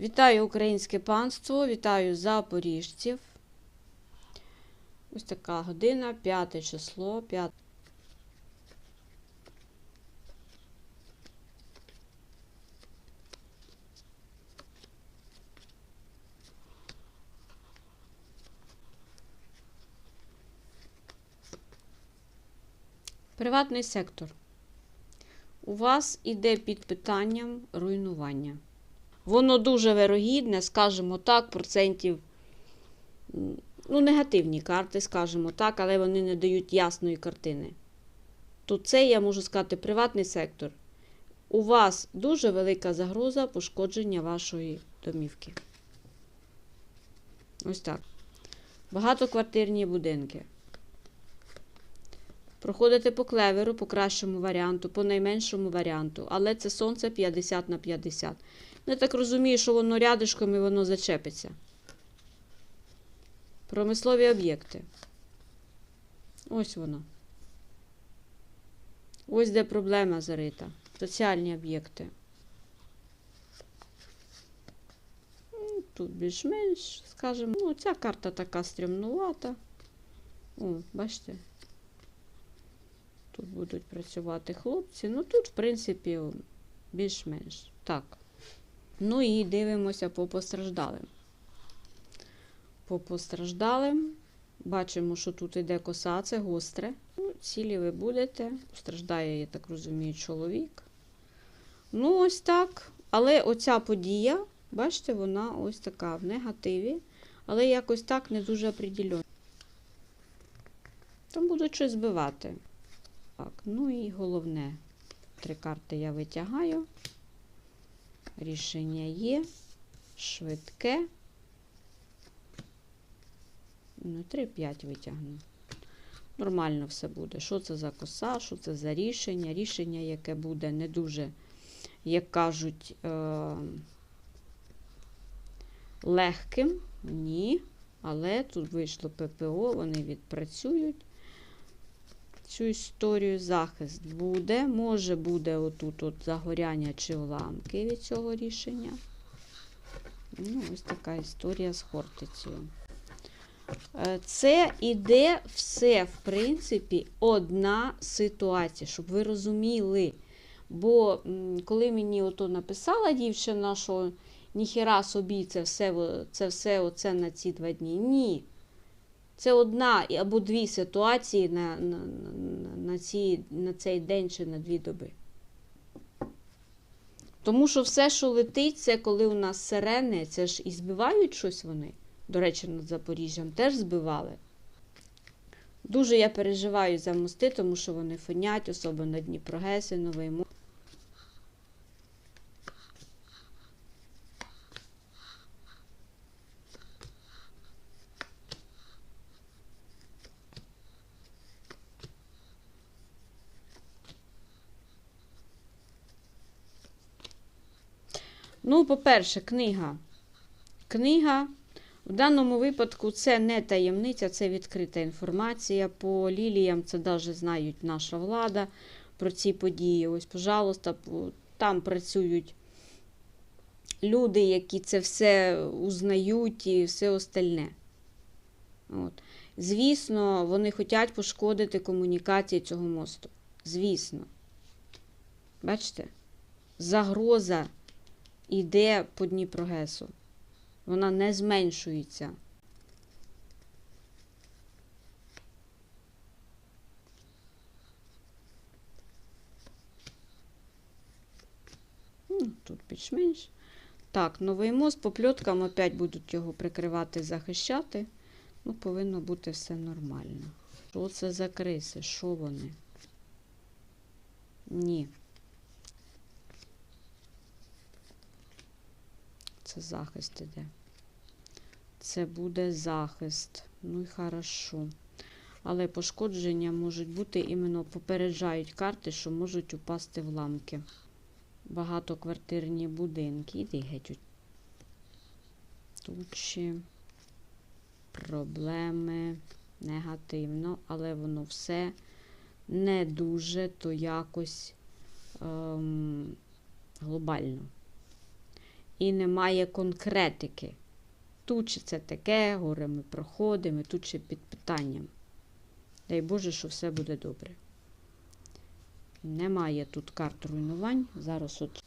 Вітаю українське панство, вітаю запоріжців. Ось така година, 5 число, 5. Приватний сектор. У вас іде під питанням руйнування. Воно дуже вирогідне, скажімо так, процентів. Ну, негативні карти, скажімо так, але вони не дають ясної картини. То це, я можу сказати, приватний сектор. У вас дуже велика загроза пошкодження вашої домівки. Ось так. Багатоквартирні будинки. Проходите по клеверу, по кращому варіанту, по найменшому варіанту, але це сонце 50 на 50. Я так розумію, що воно рядишком і воно зачепиться. Промислові об'єкти. Ось воно. Ось де проблема зарита. Соціальні об'єкти. Ну, Тут більш-менш, скажімо, ну, ця карта така стрімнувата. О, бачите? Тут будуть працювати хлопці. Ну, тут, в принципі, більш-менш. Так. Ну і дивимося по постраждалим. По постраждалим. Бачимо, що тут іде коса, це гостре. Ну, цілі ви будете. Постраждає, я так розумію, чоловік. Ну, ось так. Але оця подія, бачите, вона ось така в негативі, але якось так не дуже определена. Там будуть щось збивати. Так, ну і головне. Три карти я витягаю. Рішення є. Швидке. Ну, 3-5 витягну. Нормально все буде. Що це за коса, що це за рішення? Рішення, яке буде не дуже, як кажуть, е- легким. Ні. Але тут вийшло ППО, вони відпрацюють цю історію захист буде. Може буде отут от загоряння чи уламки від цього рішення. Ну, Ось така історія з Хортицею. Е, Це іде все, в принципі, одна ситуація, щоб ви розуміли. Бо коли мені ото написала дівчина, що ніхіра собі це все, це все оце на ці два дні. Ні. Це одна або дві ситуації на, на, на, на, ці, на цей день чи на дві доби. Тому що все, що летить, це коли у нас сирени, це ж і збивають щось вони. До речі, над Запоріжжям теж збивали. Дуже я переживаю за мости, тому що вони фонять, особливо Дніпрогеси, Новий Мо. Ну, по-перше, книга. Книга. В даному випадку це не таємниця, це відкрита інформація. По ліліям це навіть знають наша влада про ці події. Ось, пожалуйста, там працюють люди, які це все узнають і все остальне. От. Звісно, вони хочуть пошкодити комунікації цього мосту. Звісно. Бачите? Загроза іде по Дніпрогесу. Вона не зменшується. Ну, Тут більш-менш. Так, новий мост по пльоткам опять будуть його прикривати, захищати. Ну, повинно бути все нормально. Що це за криси? Що вони? Ні. Це захист іде. Це буде захист. Ну і хорошо. Але пошкодження можуть бути іменно попереджають карти, що можуть упасти вламки. Багатоквартирні будинки. Іди геть. Тут проблеми негативно, але воно все не дуже, то якось ем, глобально. І немає конкретики. Тут чи це таке, горе ми проходимо, тут ще під питанням. Дай Боже, що все буде добре. Немає тут карт руйнувань. Зараз от.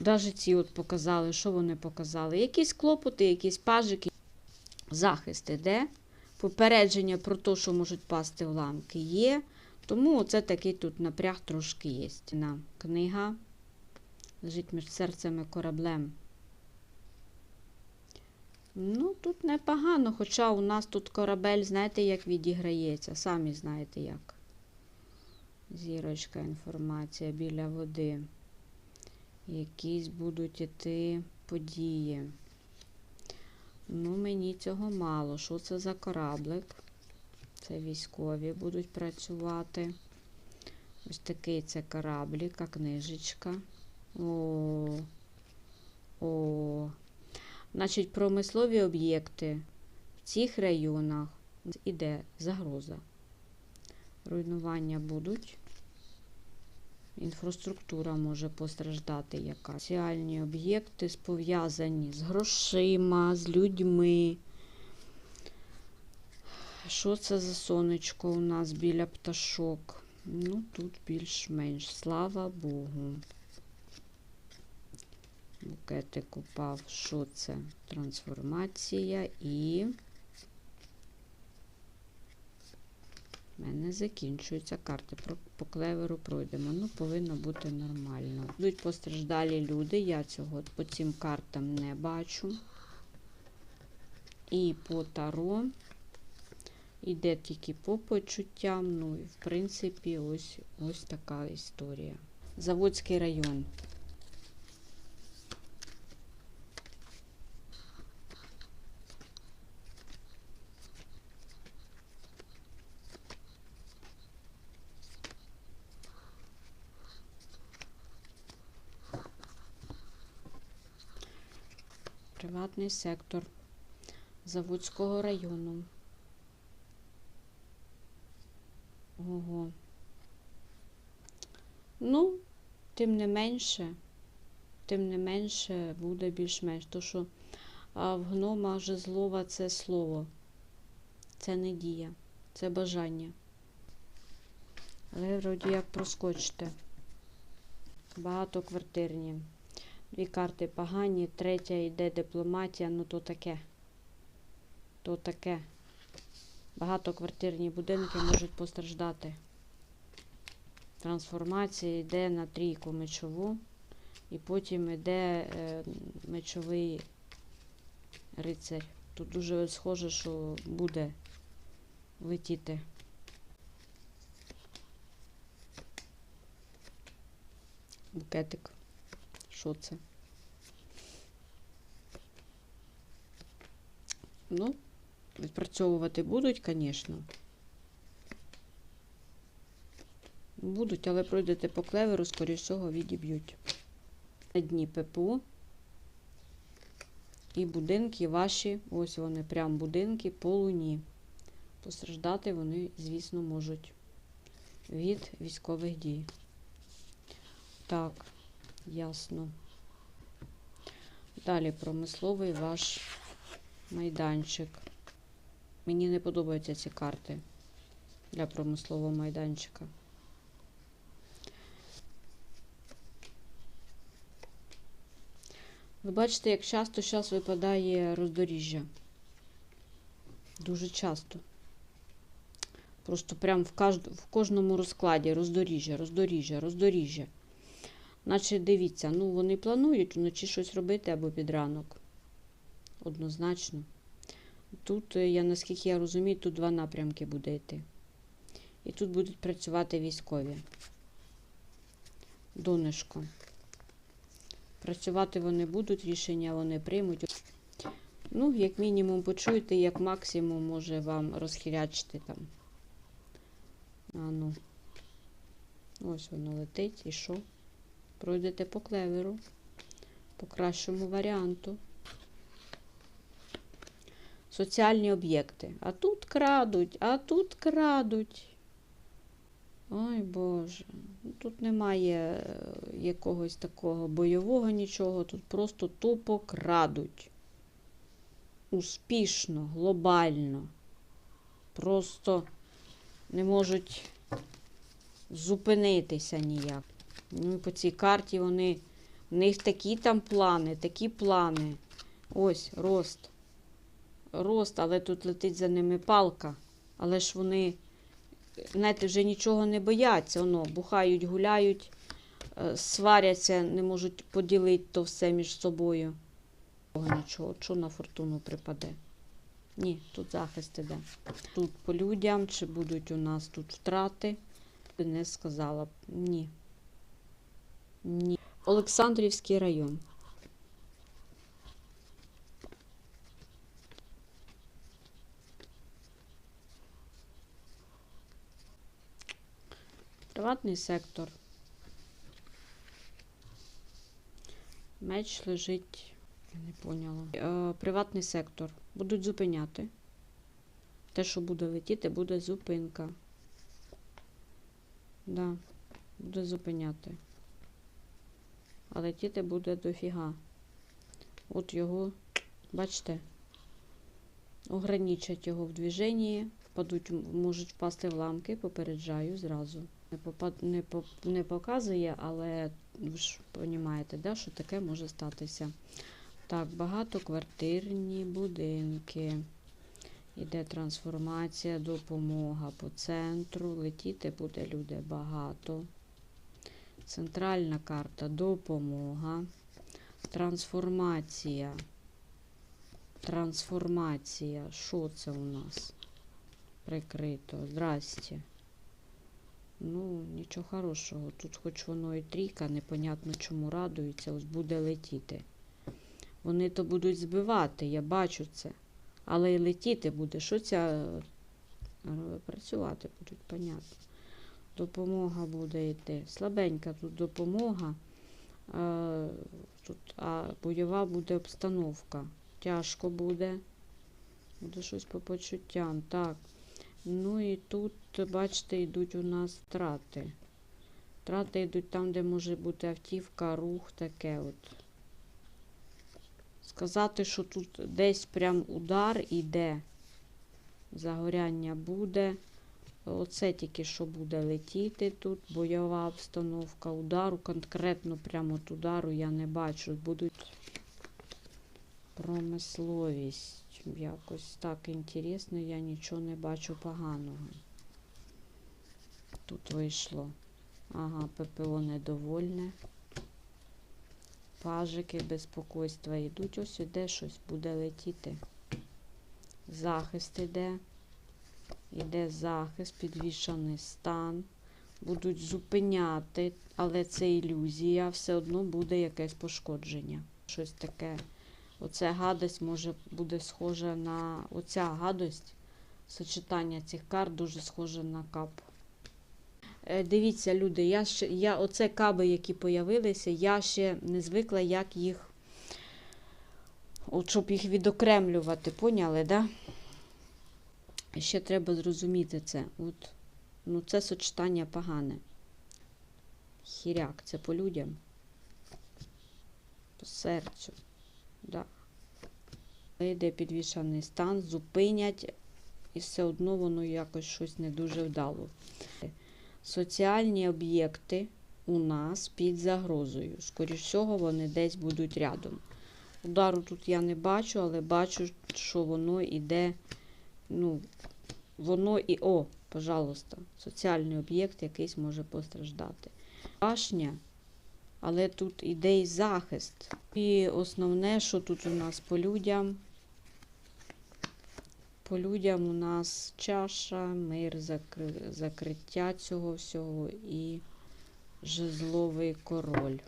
Даже ці от показали, що вони показали? Якісь клопоти, якісь пажики. Захист іде. Попередження про те, що можуть пасти уламки, є. Тому оце такий тут напряг трошки є. На книга лежить між серцем і кораблем. Ну, тут непогано, хоча у нас тут корабель, знаєте, як відіграється. Самі знаєте як. Зірочка, інформація біля води якісь будуть іти події. Ну, мені цього мало. Що це за кораблик? Це військові будуть працювати. Ось такий це кораблік, а книжечка. О, о. Значить, промислові об'єкти в цих районах іде загроза. Руйнування будуть. Інфраструктура може постраждати яка. Соціальні об'єкти пов'язані з грошима, з людьми. Що це за сонечко у нас біля пташок? Ну, тут більш-менш, слава Богу. Букетик упав. Що це? Трансформація і. У мене закінчуються карти. По клеверу пройдемо. Ну, повинно бути нормально. Будуть постраждалі люди. Я цього по цим картам не бачу. І по таро. Іде тільки по почуттям. Ну і в принципі, ось, ось така історія. Заводський район. Приватний сектор Заводського району. Ого. Ну, тим не менше, тим не менше буде більш-менш. То, що в гнома жезлова це слово. Це не дія, це бажання. Але вроді як проскочите. Багатоквартирні. Дві карти погані, третя йде дипломатія, ну то таке. То таке. Багатоквартирні будинки можуть постраждати. Трансформація йде на трійку мечову, і потім йде е, мечовий рицарь. Тут дуже схоже, що буде летіти. Букетик. Що це? Ну, відпрацьовувати будуть, звісно. Будуть, але пройдете по клеверу, скоріш всього, відіб'ють. На дні ППО. І будинки ваші, ось вони, прям будинки по луні. Постраждати вони, звісно, можуть від військових дій. Так, ясно. Далі промисловий ваш майданчик. Мені не подобаються ці карти для промислового майданчика. Ви бачите, як часто зараз випадає роздоріжжя. Дуже часто. Просто прям в, кажд... в кожному розкладі роздоріжжя, роздоріжжя, роздоріжжя. Наче дивіться, ну вони планують вночі щось робити або під ранок. Однозначно. Тут, е, я наскільки я розумію, тут два напрямки буде йти. І тут будуть працювати військові. Донечко. Працювати вони будуть, рішення вони приймуть. Ну, як мінімум, почуєте, як максимум може вам розхилячити там. А ну. Ось воно летить і що? Пройдете по клеверу, по кращому варіанту. Соціальні об'єкти. А тут крадуть, а тут крадуть. Ой Боже, тут немає е, якогось такого бойового нічого, тут просто тупо крадуть. Успішно, глобально. Просто не можуть зупинитися ніяк. Ну, по цій карті вони. В них такі там плани, такі плани. Ось, рост. Рост, але тут летить за ними палка. Але ж вони, знаєте, вже нічого не бояться. Воно, бухають, гуляють, е, сваряться, не можуть поділити то все між собою. Нічого, що на фортуну припаде? Ні, тут захист іде. Тут по людям, чи будуть у нас тут втрати? Не сказала б. Ні. Ні. Олександрівський район. Приватний сектор. Меч лежить. Я не поняла. Е, приватний сектор. Будуть зупиняти. Те, що буде летіти, буде зупинка. Да, буде зупиняти. А летіти буде дофіга. От його, бачите, ограничать його в движенні, впадуть, можуть впасти в ламки, попереджаю зразу. Не, не показує, але ви ж розумієте, да, що таке може статися. Так, багатоквартирні будинки. Іде трансформація, допомога по центру. Летіти буде люди багато. Центральна карта допомога. Трансформація. Трансформація. Що це у нас? Прикрито. Здрасте. Ну, нічого хорошого. Тут хоч воно і трійка, непонятно чому радується, ось буде летіти. Вони то будуть збивати, я бачу це. Але і летіти буде. Що ця е, працювати будуть, понятно. Допомога буде йти. Слабенька тут допомога. А, тут, а бойова буде обстановка. Тяжко буде. Буде щось по почуттям. Так. Ну і тут, бачите, йдуть у нас втрати. Втрати йдуть там, де може бути автівка, рух, таке от. Сказати, що тут десь прям удар іде, загоряння буде. Оце тільки що буде летіти тут, бойова обстановка, удару, конкретно прямо от удару я не бачу. Будуть промисловість. Якось так інтересно, я нічого не бачу поганого. Тут вийшло. Ага, ППО недовольне. Пажики безпокойства йдуть. Ось іде щось буде летіти. Захист іде. Іде захист, підвішаний стан. Будуть зупиняти, але це ілюзія, все одно буде якесь пошкодження. Щось таке. Оця гадость може буде схожа на оця гадость. Сочетання цих карт дуже схоже на кап. Е, Дивіться, люди, я ще, я, оце каби, які появилися, я ще не звикла, як їх, от щоб їх відокремлювати, поняли, да? Ще треба зрозуміти це. От, ну, це сочетання погане. Хіряк, це по людям. По серцю. Да. Йде підвішаний стан, зупинять, і все одно воно якось щось не дуже вдало. Соціальні об'єкти у нас під загрозою. Скоріше всього, вони десь будуть рядом. Удару тут я не бачу, але бачу, що воно йде. Ну, воно і. О, пожалуйста, соціальний об'єкт якийсь може постраждати. Башня, але тут іде і захист. І основне, що тут у нас по людям. По людям у нас чаша, мир, закри- закриття цього всього і жезловий король.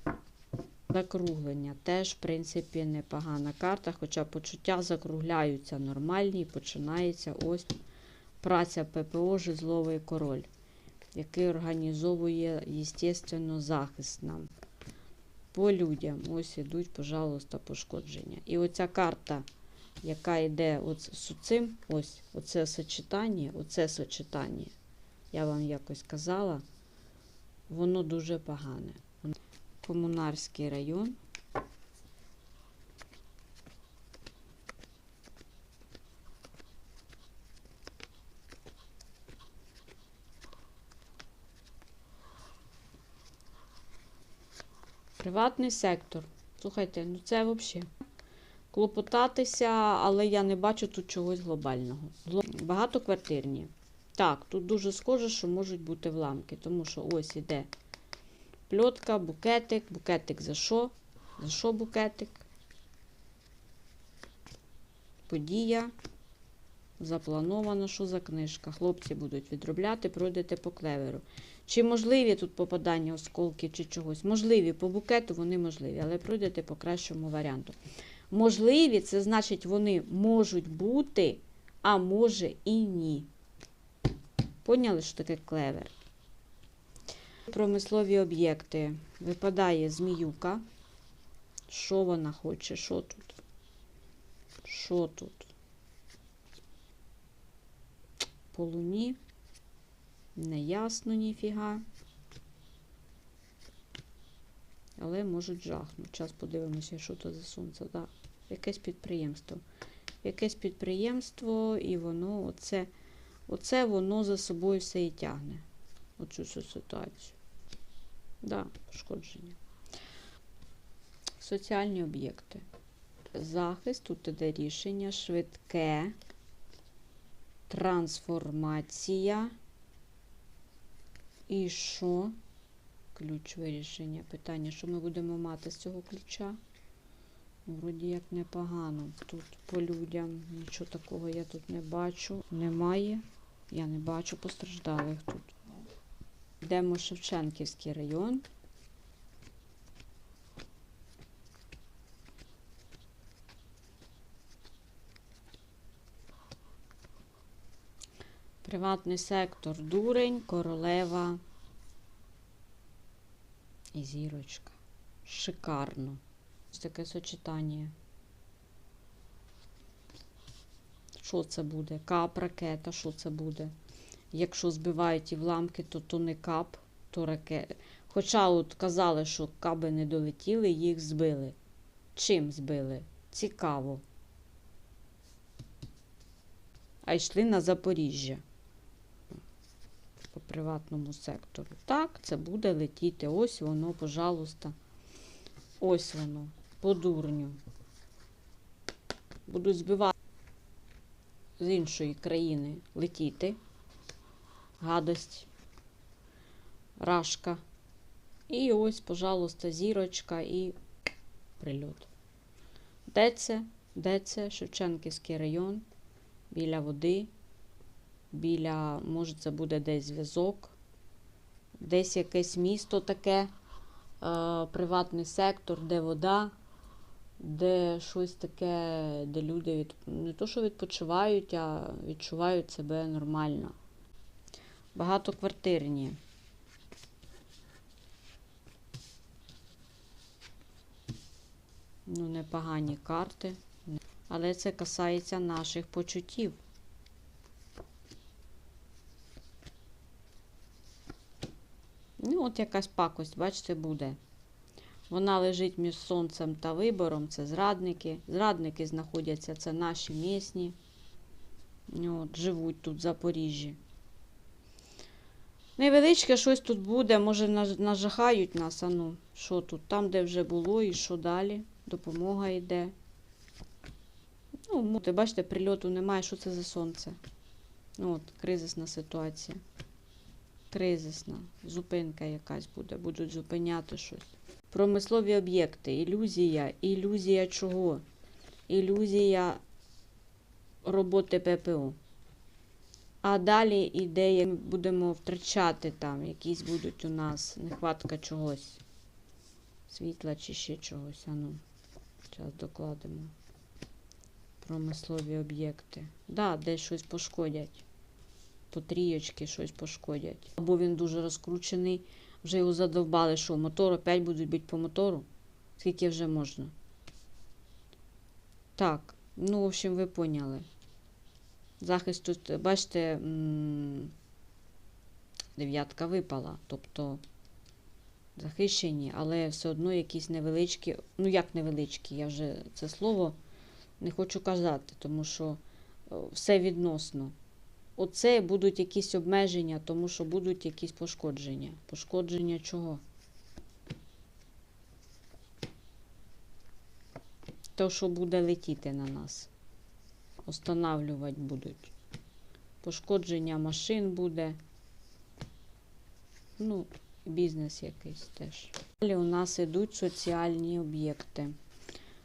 Закруглення теж, в принципі, непогана карта, хоча почуття закругляються нормальні і починається ось праця ППО Жезловий король, який організовує, естественно, захист нам. По людям. Ось ідуть, пожалуйста, пошкодження. І оця карта, яка йде от з цим, ось оце сочетання, оце сочетання, я вам якось казала, воно дуже погане. Комунарський район. Приватний сектор. Слухайте, ну це взагалі. Клопотатися, але я не бачу тут чогось глобального. Багатоквартирні. Так, тут дуже схоже, що можуть бути вламки, тому що ось іде пльотка, букетик. Букетик за що? За що букетик? Подія. Заплановано, що за книжка. Хлопці будуть відробляти, пройдете по клеверу. Чи можливі тут попадання осколків чи чогось? Можливі, по букету вони можливі, але пройдете по кращому варіанту. Можливі, це значить, вони можуть бути, а може і ні. Поняли, що таке клевер? Промислові об'єкти. Випадає зміюка. Що вона хоче? Що тут? Що тут? По луні. Неясно ніфіга. Але можуть жахнути. Зараз подивимося, що це за сонце. Да. Якесь підприємство. Якесь підприємство, і воно, оце, оце воно за собою все і тягне. Оцю всю ситуацію. Да, пошкодження. Соціальні об'єкти. Захист, тут іде рішення, швидке, трансформація. І що? Ключ вирішення. Питання, що ми будемо мати з цього ключа? Вроді як непогано. Тут по людям нічого такого я тут не бачу. Немає. Я не бачу постраждалих тут. Йдемо Шевченківський район. Приватний сектор, дурень, королева і зірочка. Шикарно. Ось таке сочетання. Що це буде? Кап, ракета, що це буде? Якщо збивають і вламки, то то не кап, то ракета. Хоча от казали, що каби не долетіли, їх збили. Чим збили? Цікаво. А йшли на Запоріжжя по приватному сектору. Так, це буде летіти. Ось воно, пожалуйста. Ось воно, по дурню. Будуть збивати з іншої країни летіти. Гадость, рашка. І ось, пожалуйста, зірочка і прильот. Де це? Де це? Шевченківський район, біля води біля, може, це буде десь зв'язок, десь якесь місто таке, е, приватний сектор, де вода, де щось таке, де люди від, не то, що відпочивають, а відчувають себе нормально. Багатоквартирні. Ну, непогані карти. Але це касається наших почуттів. Ну, от якась пакость, бачите, буде. Вона лежить між сонцем та вибором. Це зрадники. Зрадники знаходяться, це наші місні. От, живуть тут в Запоріжжі. Невеличке щось тут буде, може нажахають нас, а ну, що тут? Там, де вже було, і що далі? Допомога йде. Ну, бачите, прильоту немає, що це за сонце? Ну, от, кризисна ситуація кризисна, зупинка якась буде, будуть зупиняти щось. Промислові об'єкти, ілюзія, ілюзія чого? Ілюзія роботи ППО. А далі ідея, ми будемо втрачати там, якісь будуть у нас нехватка чогось. світла чи ще чогось. Ану, зараз докладемо. Промислові об'єкти. Да, десь щось пошкодять. По трієчки щось пошкодять. Або він дуже розкручений, вже його задовбали, що мотор опять будуть бити по мотору. Скільки вже можна? Так, ну, в общем, ви поняли. Захист тут, бачите, дев'ятка випала. Тобто захищені, але все одно якісь невеличкі, ну як невеличкі, я вже це слово не хочу казати, тому що е, все відносно. Оце будуть якісь обмеження, тому що будуть якісь пошкодження. Пошкодження чого? То, що буде летіти на нас. Останавлювати будуть. Пошкодження машин буде. Ну, бізнес якийсь теж. Далі у нас йдуть соціальні об'єкти.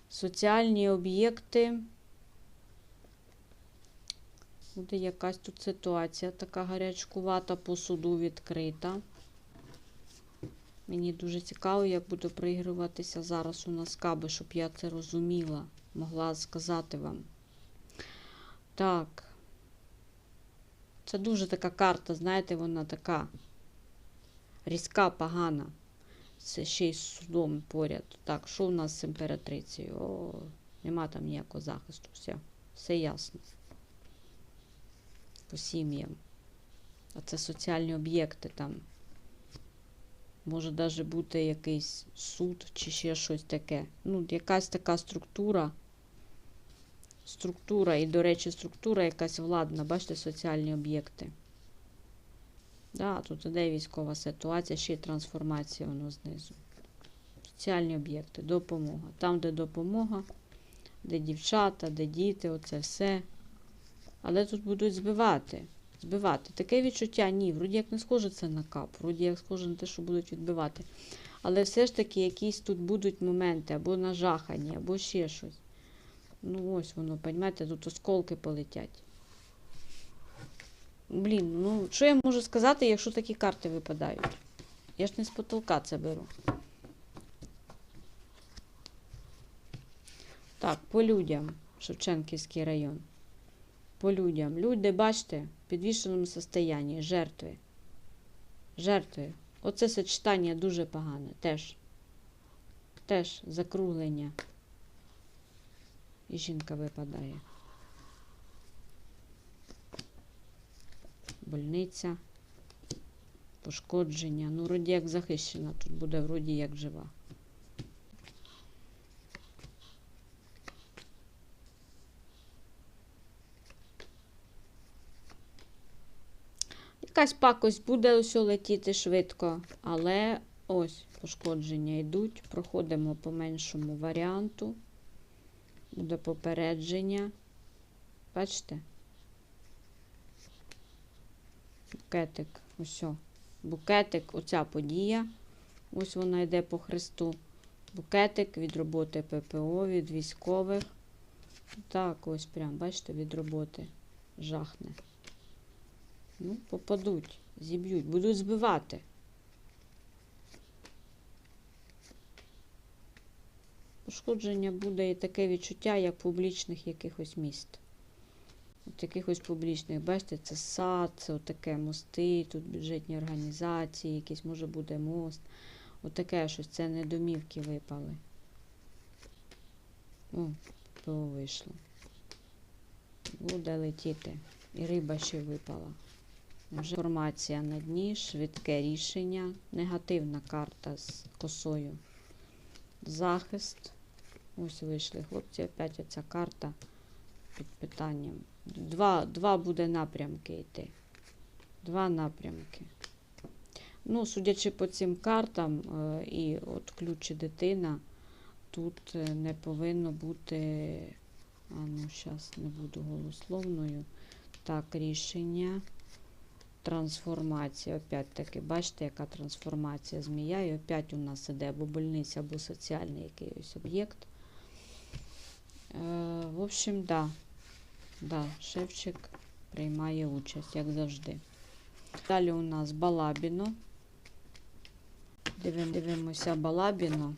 Соціальні об'єкти. Буде якась тут ситуація така гарячкувата, по суду відкрита. Мені дуже цікаво, як буде проігруватися зараз у нас каби, щоб я це розуміла, могла сказати вам. Так. Це дуже така карта, знаєте, вона така різка, погана. Це ще й з судом поряд. Так, що у нас з імператрицею? О, нема там ніякого захисту. Все, все ясно. По сім'ям. А це соціальні об'єкти там. Може навіть бути якийсь суд чи ще щось таке. Ну, якась така структура. Структура, і, до речі, структура якась владна, бачите, соціальні об'єкти. Да, тут іде військова ситуація, ще й трансформація воно знизу. Соціальні об'єкти, допомога. Там, де допомога, де дівчата, де діти, оце все. Але тут будуть збивати. Збивати. Таке відчуття, ні, вроді як не схоже це на кап, вроді як схоже на те, що будуть відбивати. Але все ж таки якісь тут будуть моменти, або нажахані, або ще щось. Ну, ось воно, розумієте, тут осколки полетять. Блін, ну що я можу сказати, якщо такі карти випадають? Я ж не з потолка це беру. Так, по людям. Шевченківський район. По людям. Люди, бачите, в підвішеному состоянні, жертви. Жертви. Оце сочетання дуже погане. Теж. Теж закруглення. І жінка випадає. Больниця. Пошкодження. Ну, вроді як захищена, тут буде вроді як жива. Якась пакость буде ось летіти швидко, але ось пошкодження йдуть. Проходимо по меншому варіанту. Буде попередження. Бачите? Букетик, ось. Букетик, оця подія. Ось вона йде по хресту. Букетик від роботи ППО, від військових. Так, ось прям, бачите, від роботи. Жахне. Ну, попадуть, зіб'ють, будуть збивати. Пошкодження буде і таке відчуття, як публічних якихось міст. От якихось публічних, бачите, це сад, це отаке мости, тут бюджетні організації, якийсь може буде мост. Отаке щось, це не домівки випали. О, ПО вийшло. Буде летіти. І риба ще випала. Вже інформація на дні, швидке рішення, негативна карта з косою. Захист. Ось вийшли хлопці. Опять оця карта під питанням. Два, два буде напрямки йти. Два напрямки. Ну, судячи по цим картам, е, і от ключ і дитина, тут е, не повинно бути. А ну, зараз не буду голословною. Так, рішення трансформація. Опять-таки, бачите, яка трансформація змія, і опять у нас іде або больниця, або соціальний якийсь об'єкт. Е, В общем, да, да, Шевчик приймає участь, як завжди. Далі у нас балабіно. Дивимо, дивимося балабіно.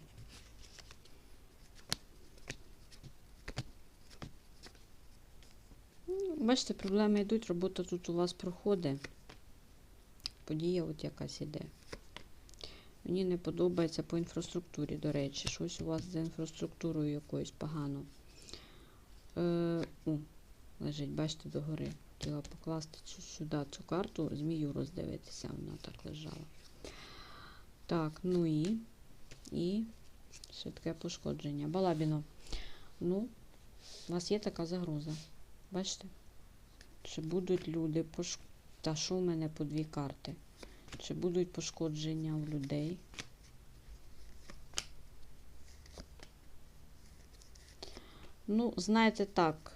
Бачите, проблеми йдуть, робота тут у вас проходить. Подія от якась іде. Мені не подобається по інфраструктурі, до речі, щось у вас з інфраструктурою якоюсь погано. Е, о, лежить, бачите, догори. Хотіла покласти цю, сюди цю карту, змію роздивитися, вона так лежала. Так, ну і, і швидке пошкодження. Балабіно. Ну, у вас є така загроза. Бачите? Чи будуть люди пош... Та що в мене по дві карти? Чи будуть пошкодження у людей? Ну, знаєте, так.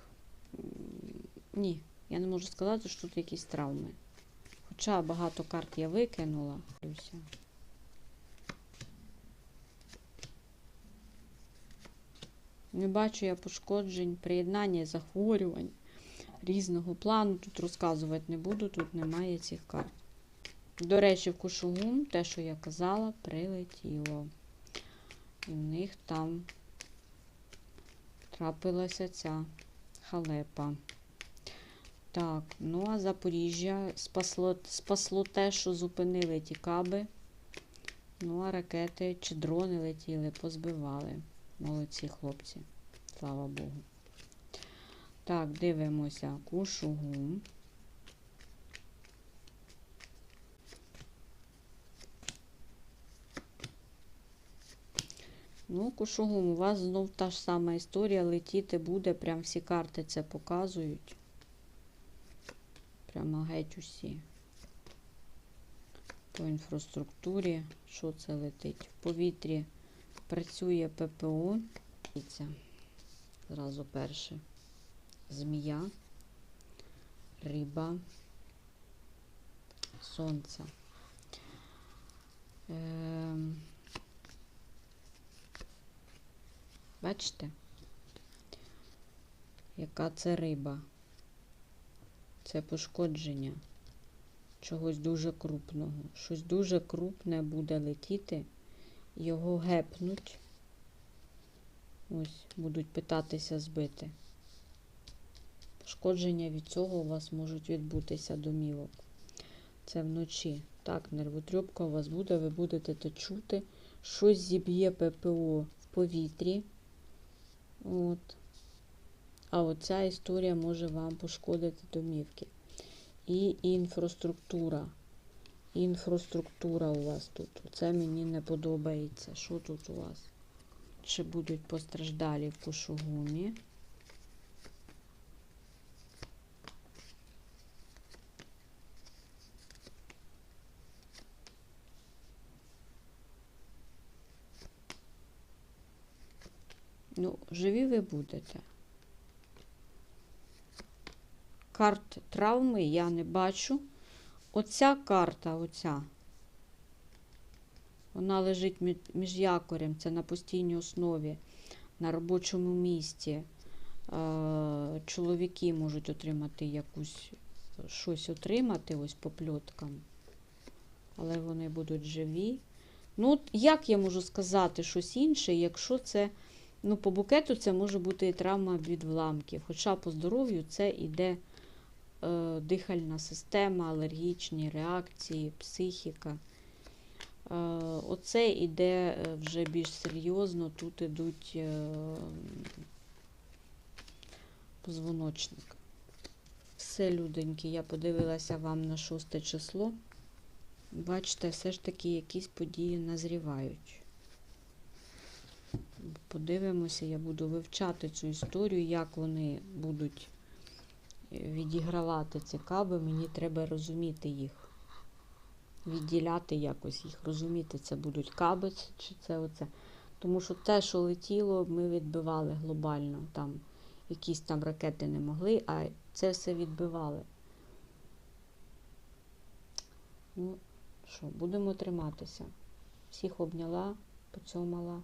Ні, я не можу сказати, що тут якісь травми. Хоча багато карт я викинула. Не бачу я пошкоджень, приєднання, захворювань різного плану. Тут розказувати не буду, тут немає цих карт. До речі, в Кушугум, те, що я казала, прилетіло. І в них там трапилася ця халепа. Так, ну а Запоріжжя спасло, спасло те, що зупинили ті каби. Ну, а ракети чи дрони летіли, позбивали. Молодці хлопці. Слава Богу. Так, дивимося. Кушугум. Ну, Кушугум, у вас знов та ж сама історія. Летіти буде, прям всі карти це показують. Прямо геть усі. По інфраструктурі, що це летить? В повітрі працює ППО. Дивіться, Зразу перше. Змія, риба, сонце. Ем, Бачите? Яка це риба? Це пошкодження чогось дуже крупного. Щось дуже крупне буде летіти, його гепнуть. Ось, будуть питатися збити. Пошкодження від цього у вас можуть відбутися домівок. Це вночі. Так, нервотрьопка у вас буде, ви будете то чути. Щось зіб'є ППО в повітрі. От. А оця історія може вам пошкодити домівки. І інфраструктура. Інфраструктура у вас тут. Це мені не подобається. Що тут у вас? Чи будуть постраждалі в Кушугумі? Ну, живі ви будете. Карт травми я не бачу. Оця карта, оця, вона лежить між якорем, це на постійній основі, на робочому місці. Е, Чоловіки можуть отримати якусь щось отримати ось по пльоткам, але вони будуть живі. Ну, от як я можу сказати щось інше, якщо це, ну, по букету це може бути і травма від вламків, хоча по здоров'ю це іде е, дихальна система, алергічні реакції, психіка. Е, Оце іде е, вже більш серйозно, тут ідуть е, позвоночник. Все, люденьки, я подивилася вам на шосте число. Бачите, все ж таки якісь події назрівають. Подивимося, я буду вивчати цю історію, як вони будуть е, відігравати ці каби. Мені треба розуміти їх. Відділяти якось їх, розуміти, це будуть каби чи це оце. Тому що те, що летіло, ми відбивали глобально. Там якісь там ракети не могли, а це все відбивали. Ну, що, будемо триматися. Всіх обняла, поцьомала.